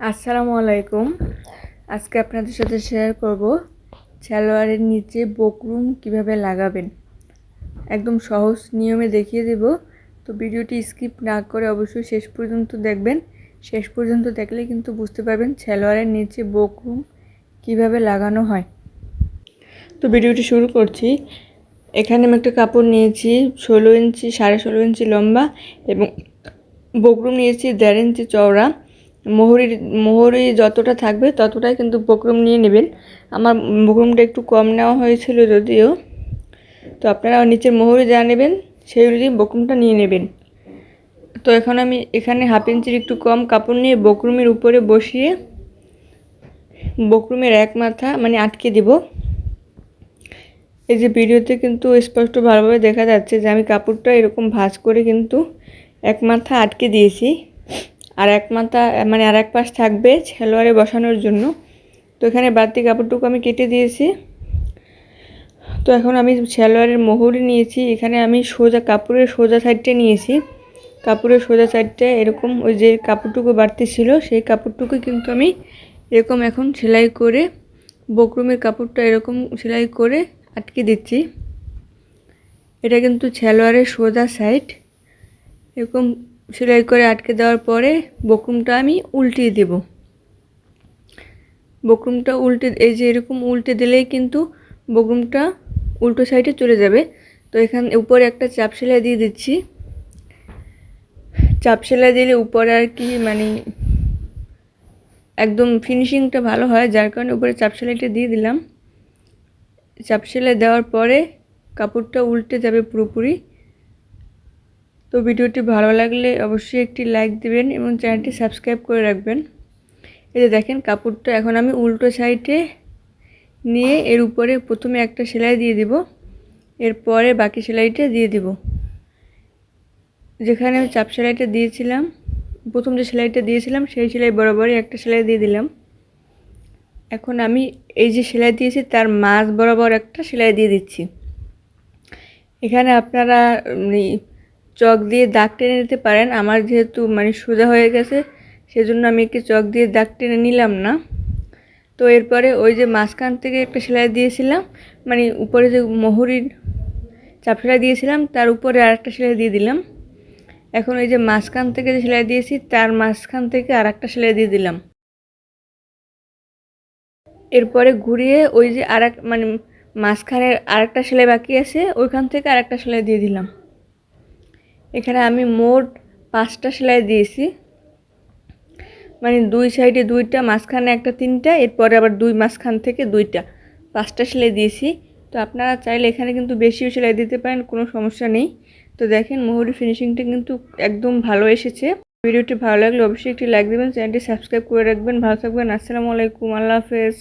আসসালামু আলাইকুম। আজকে আপনাদের সাথে শেয়ার করব সালোয়ারের নিচে বকরুম কীভাবে লাগাবেন। একদম সহজ নিয়মে দেখিয়ে দেব। তো ভিডিওটি স্কিপ না করে অবশ্যই শেষ পর্যন্ত দেখবেন। শেষ পর্যন্ত দেখলে কিন্তু বুঝতে পারবেন সালোয়ারের নিচে বকরুম কীভাবে লাগানো হয়। তো ভিডিওটি শুরু করছি। এখানে আমি একটা কাপড় নিয়েছি, ষোলো ইঞ্চি, সাড়ে ষোলো ইঞ্চি লম্বা এবং বকরুম নিয়েছি দেড় ইঞ্চি চওড়া। মোহরির, মোহরি যতটা থাকবে ততটাই কিন্তু বকরুম নিয়ে নেবেন। আমার বকরুমটা একটু কম নেওয়া হয়েছিল যদিও। তো আপনারা নিচের মোহরি যা নেবেন সেই অনুযায়ী বকরুমটা নিয়ে নেবেন। তো এখন আমি এখানে হাফ ইঞ্চির একটু কম কাপড় নিয়ে বকরুমের উপরে বসিয়ে বকরুমের এক মাথা মানে আটকে দিব। এই যে ভিডিওতে কিন্তু স্পষ্ট ভালোভাবে দেখা যাচ্ছে যে আমি কাপড়টা এরকম ভাঁজ করে কিন্তু এক মাথা আটকে দিয়েছি। আর এক মাথা মানে আর এক পাশ থাকবে ছেলোয়ারে বসানোর জন্য। তো এখানে বাড়তি কাপড়টুকু আমি কেটে দিয়েছি। তো এখন আমি ছেলোয়ারের মোহরি নিয়েছি। এখানে আমি সোজা, কাপড়ের সোজা সাইডটা নিয়েছি। কাপড়ের সোজা সাইডটা এরকম ওই যে কাপড়টুকু বাড়তি ছিল, সেই কাপড়টুকু কিন্তু আমি এরকম এখন সেলাই করে, বকরুমের কাপড়টা এরকম সেলাই করে আটকে দিচ্ছি। এটা কিন্তু ছেলোয়ারের সোজা সাইড এরকম সেলাই করে আটকে দেওয়ার পরে বকুমটা আমি উল্টিয়ে দেব। বকুমটা উল্টে, এই যে এরকম উল্টে দিলেই কিন্তু বকুমটা উল্টো সাইডে চলে যাবে। তো এখানে, উপরে একটা চাপ সেলাই দিয়ে দিচ্ছি। চাপ সেলাই দিলে উপরে আর কি মানে একদম ফিনিশিংটা ভালো হয়, যার কারণে উপরে চাপ সেলাইটা দিয়ে দিলাম। চাপ সেলাই দেওয়ার পরে কাপড়টা উল্টে যাবে পুরোপুরি। তো ভিডিওটি ভালো লাগলে অবশ্যই একটি লাইক দিবেন এবং চ্যানেলটি সাবস্ক্রাইব করে রাখবেন। যে দেখেন, কাপড়টা এখন আমি উল্টো সাইডে নিয়ে এর উপরে প্রথমে একটা সেলাই দিয়ে দিব, এরপরে বাকি সেলাইটা দিয়ে দিব। যেখানে আমি চাপ সেলাইটা দিয়েছিলাম, প্রথম যে সেলাইটা দিয়েছিলাম, সেই সেলাই বরাবরই একটা সেলাই দিয়ে দিলাম। এখন আমি এই যে সেলাই দিয়েছি, তার মাছ বরাবর একটা সেলাই দিয়ে দিচ্ছি। এখানে আপনারা চক দিয়ে দাগ টেনে নিতে পারেন। আমার যেহেতু মানে সোজা হয়ে গেছে, সেজন্য আমি একটি চক দিয়ে দাগ টেনে নিলাম না। তো এরপরে ওই যে মাঝখান থেকে একটা সেলাই দিয়েছিলাম মানে উপরে যে মোহরির চাপ সেলাই দিয়েছিলাম, তার উপরে আর একটা সেলাই দিয়ে দিলাম। এখন ওই যে মাঝখান থেকে যে সেলাই দিয়েছি, তার মাঝখান থেকে আর একটা সেলাই দিয়ে দিলাম। এরপরে ঘুরিয়ে ওই যে আর মানে মাঝখানের আরেকটা সেলাই বাকি আছে, ওইখান থেকে আরেকটা সেলাই দিয়ে দিলাম। এখানে আমি মোট পাঁচটা সেলাই দিয়েছি। মানে দুই সাইডে দুইটা, মাঝখানে একটা তিনটা, এরপরে আবার দুই মাঝখান থেকে দুইটা। পাঁচটা সেলাই দিয়েছি। তো আপনারা চাইলে এখানে কিন্তু বেশিও সেলাই দিতে পারেন, কোনো সমস্যা নেই। তো দেখেন মোহরি ফিনিশিংটা কিন্তু একদম ভালো এসেছে। ভিডিওটি ভালো লাগলে অবশ্যই একটি লাইক দেবেন, চ্যানেলটি সাবস্ক্রাইব করে রাখবেন। ভালো থাকবেন, আসসালামু আলাইকুম, আল্লাহ হাফেজ।